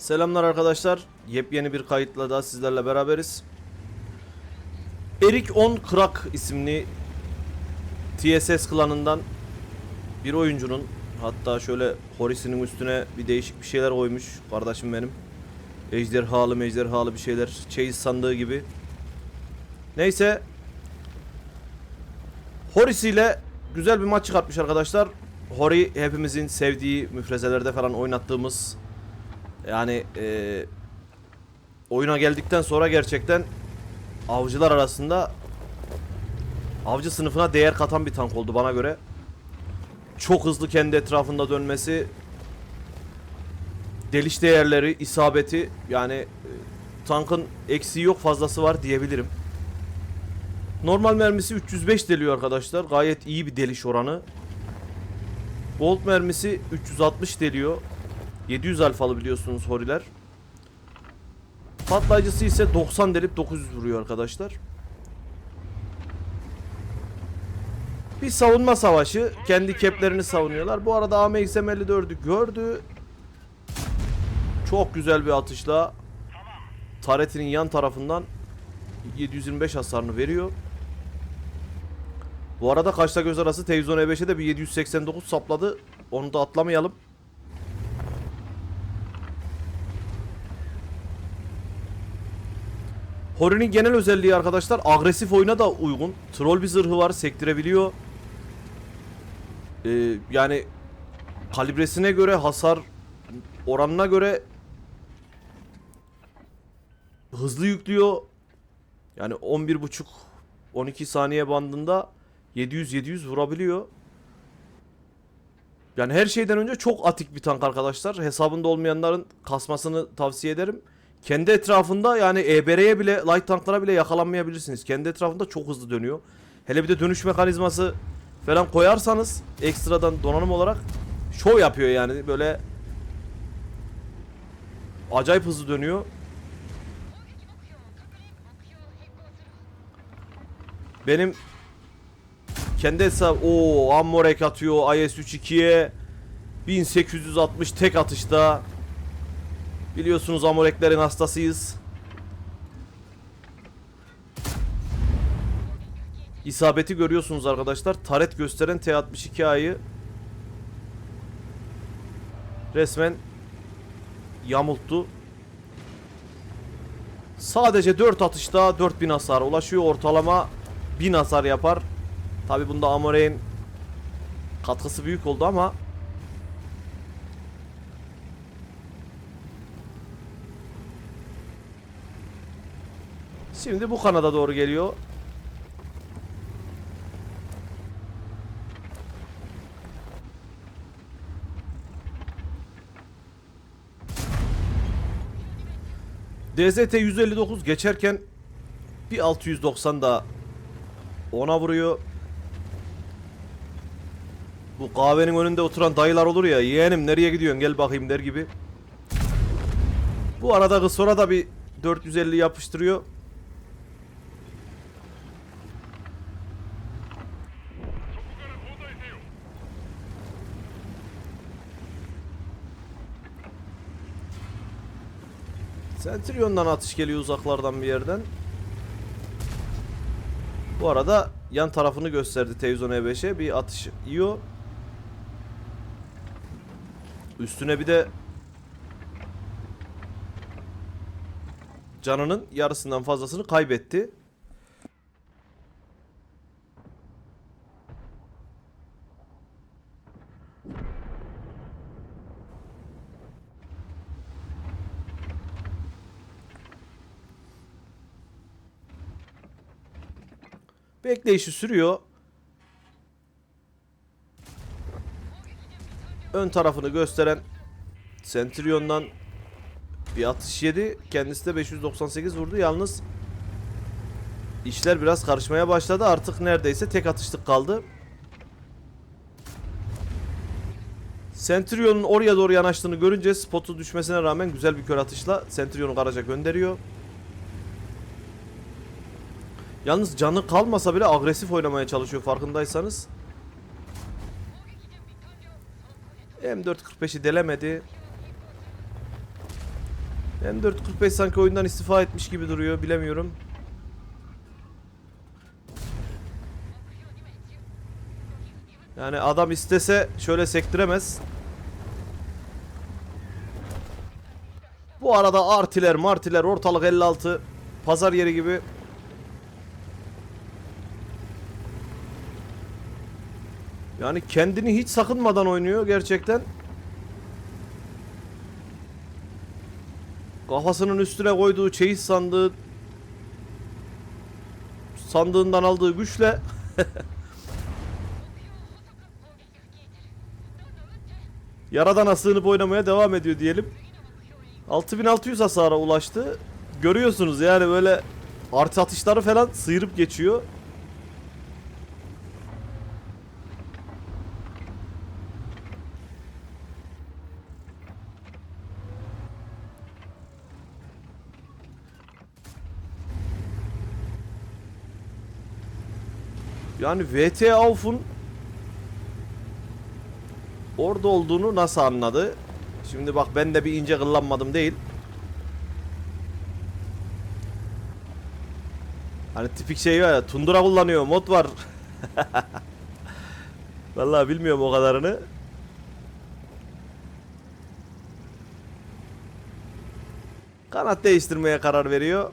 Selamlar arkadaşlar. Yepyeni bir kayıtla daha sizlerle beraberiz. Erik On Krak isimli TSS klanından bir oyuncunun hatta şöyle Horis'inin üstüne bir değişik bir şeyler koymuş kardeşim benim. Ejderhalı mejderhalı bir şeyler. Chase sandığı gibi. Neyse. Horis ile güzel bir maç çıkartmış arkadaşlar. Hori hepimizin sevdiği müfrezelerde falan oynattığımız yani eee, oyuna geldikten sonra gerçekten avcılar arasında avcı sınıfına değer katan bir tank oldu bana göre. Çok hızlı kendi etrafında dönmesi, deliş değerleri, isabeti yani e, tankın eksiği yok fazlası var diyebilirim. Normal mermisi 305 deliyor arkadaşlar. Gayet iyi bir deliş oranı. Bolt mermisi 360 deliyor. 700 alfalı biliyorsunuz horiler. Patlayıcısı ise 90 delip 900 vuruyor arkadaşlar. Bir savunma savaşı. Kendi keplerini savunuyorlar. Bu arada AMXM 54'ü gördü. Çok güzel bir atışla taretinin yan tarafından 725 hasarını veriyor. Bu arada kaçta göz arası televizyon E5'e de bir 789 sapladı. Onu da atlamayalım. Hori'nin genel özelliği arkadaşlar agresif oyuna da uygun. Troll bir zırhı var, sektirebiliyor. Ee, yani kalibresine göre hasar oranına göre hızlı yüklüyor. Yani 11.5 12 saniye bandında 700-700 vurabiliyor. Yani her şeyden önce çok atik bir tank arkadaşlar. Hesabında olmayanların kasmasını tavsiye ederim. Kendi etrafında yani EBR'ye bile light tanklara bile yakalanmayabilirsiniz. Kendi etrafında çok hızlı dönüyor. Hele bir de dönüş mekanizması falan koyarsanız ekstradan donanım olarak şov yapıyor yani böyle acayip hızlı dönüyor. Benim kendi hesap o Ammorek atıyor IS-32'ye 1860 tek atışta Biliyorsunuz Amoreklerin hastasıyız. İsabeti görüyorsunuz arkadaşlar. Taret gösteren T62A'yı resmen yamulttu. Sadece 4 atışta 4000 hasar ulaşıyor. Ortalama 1000 hasar yapar. Tabi bunda Amorek'in katkısı büyük oldu ama Şimdi bu kanada doğru geliyor. DZT 159 geçerken bir 690 da ona vuruyor. Bu kahvenin önünde oturan dayılar olur ya yeğenim nereye gidiyorsun gel bakayım der gibi. Bu arada sonra da bir 450 yapıştırıyor. Centurion'dan atış geliyor uzaklardan bir yerden. Bu arada yan tarafını gösterdi televizyon E5'e bir atış yiyor. Üstüne bir de canının yarısından fazlasını kaybetti. Bekleyişi sürüyor. Ön tarafını gösteren Centurion'dan bir atış yedi. Kendisi de 598 vurdu. Yalnız işler biraz karışmaya başladı. Artık neredeyse tek atışlık kaldı. Centurion'un oraya doğru yanaştığını görünce spotu düşmesine rağmen güzel bir kör atışla Centurion'u garaja gönderiyor. Yalnız canı kalmasa bile agresif oynamaya çalışıyor farkındaysanız. M445'i delemedi. M445 sanki oyundan istifa etmiş gibi duruyor bilemiyorum. Yani adam istese şöyle sektiremez. Bu arada artiler martiler ortalık 56 pazar yeri gibi. Yani kendini hiç sakınmadan oynuyor gerçekten. Kafasının üstüne koyduğu çeyiz sandığı sandığından aldığı güçle Yaradana sığınıp oynamaya devam ediyor diyelim. 6600 hasara ulaştı. Görüyorsunuz yani böyle artı atışları falan sıyırıp geçiyor. Yani VT Auf'un orada olduğunu nasıl anladı? Şimdi bak ben de bir ince kıllanmadım değil. Hani tipik şey var ya Tundra kullanıyor mod var. Vallahi bilmiyorum o kadarını. Kanat değiştirmeye karar veriyor.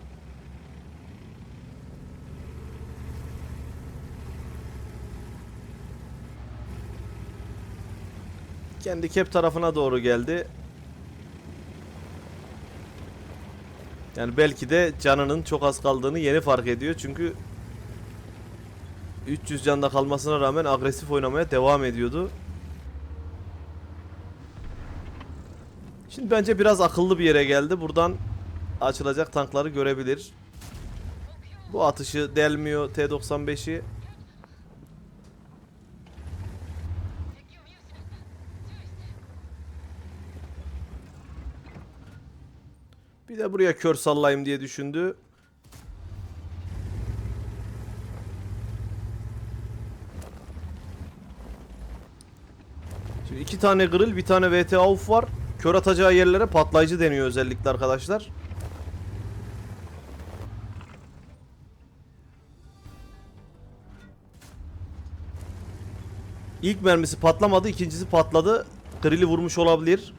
Kendi kep tarafına doğru geldi. Yani belki de canının çok az kaldığını yeni fark ediyor. Çünkü 300 canda kalmasına rağmen agresif oynamaya devam ediyordu. Şimdi bence biraz akıllı bir yere geldi. Buradan açılacak tankları görebilir. Bu atışı delmiyor T95'i. Bir de buraya kör sallayayım diye düşündü. Şimdi iki tane grill, bir tane VT Auf var. Kör atacağı yerlere patlayıcı deniyor özellikle arkadaşlar. İlk mermisi patlamadı, ikincisi patladı. Grill'i vurmuş olabilir.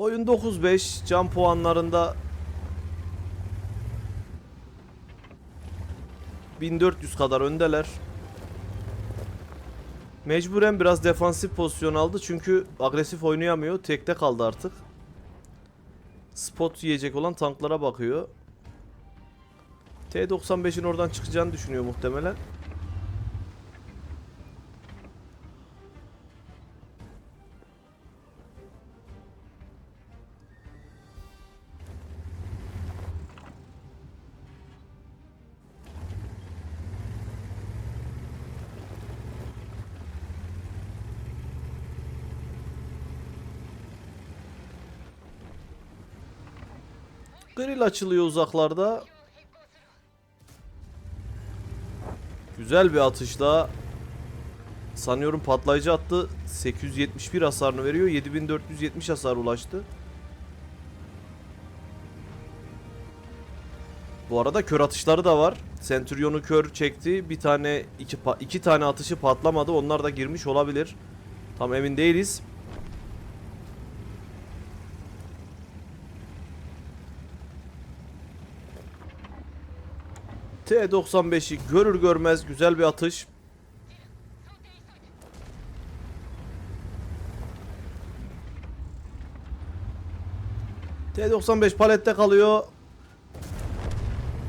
Oyun 9-5 can puanlarında 1400 kadar öndeler. Mecburen biraz defansif pozisyon aldı çünkü agresif oynayamıyor. Tekte kaldı artık. Spot yiyecek olan tanklara bakıyor. T95'in oradan çıkacağını düşünüyor muhtemelen. Grill açılıyor uzaklarda. Güzel bir atışla sanıyorum patlayıcı attı. 871 hasarını veriyor. 7470 hasar ulaştı. Bu arada kör atışları da var. Centurion'u kör çekti. Bir tane iki, iki tane atışı patlamadı. Onlar da girmiş olabilir. Tam emin değiliz. T95'i görür görmez güzel bir atış. T95 palette kalıyor.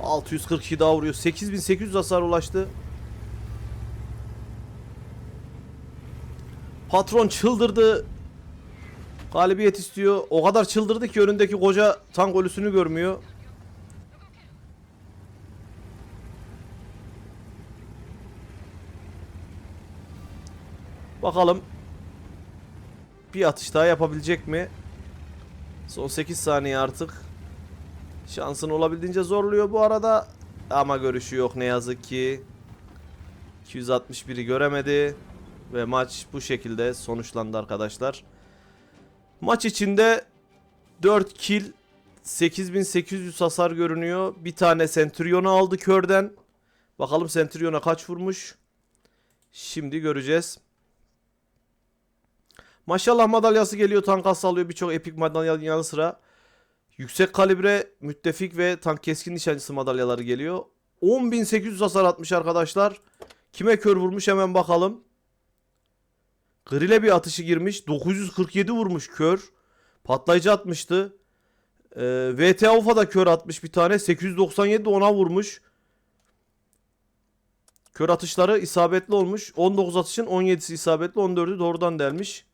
642 daha vuruyor. 8800 hasar ulaştı. Patron çıldırdı. Galibiyet istiyor. O kadar çıldırdı ki önündeki koca tank ölüsünü görmüyor. Bakalım bir atış daha yapabilecek mi? Son 8 saniye artık. Şansını olabildiğince zorluyor. Bu arada ama görüşü yok ne yazık ki. 261'i göremedi. Ve maç bu şekilde sonuçlandı arkadaşlar. Maç içinde 4 kill 8800 hasar görünüyor. Bir tane Centurion'u aldı körden. Bakalım Centurion'a kaç vurmuş. Şimdi göreceğiz. Maşallah madalyası geliyor. Tank hası alıyor. Birçok epik madalyanın yanı sıra. Yüksek kalibre müttefik ve tank keskin nişancısı madalyaları geliyor. 10.800 hasar atmış arkadaşlar. Kime kör vurmuş hemen bakalım. Grill'e bir atışı girmiş. 947 vurmuş kör. Patlayıcı atmıştı. Ee, VTA Ufa da kör atmış bir tane. 897 de ona vurmuş. Kör atışları isabetli olmuş. 19 atışın 17'si isabetli, 14'ü doğrudan delmiş.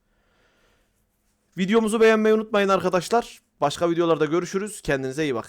Videomuzu beğenmeyi unutmayın arkadaşlar. Başka videolarda görüşürüz. Kendinize iyi bakın.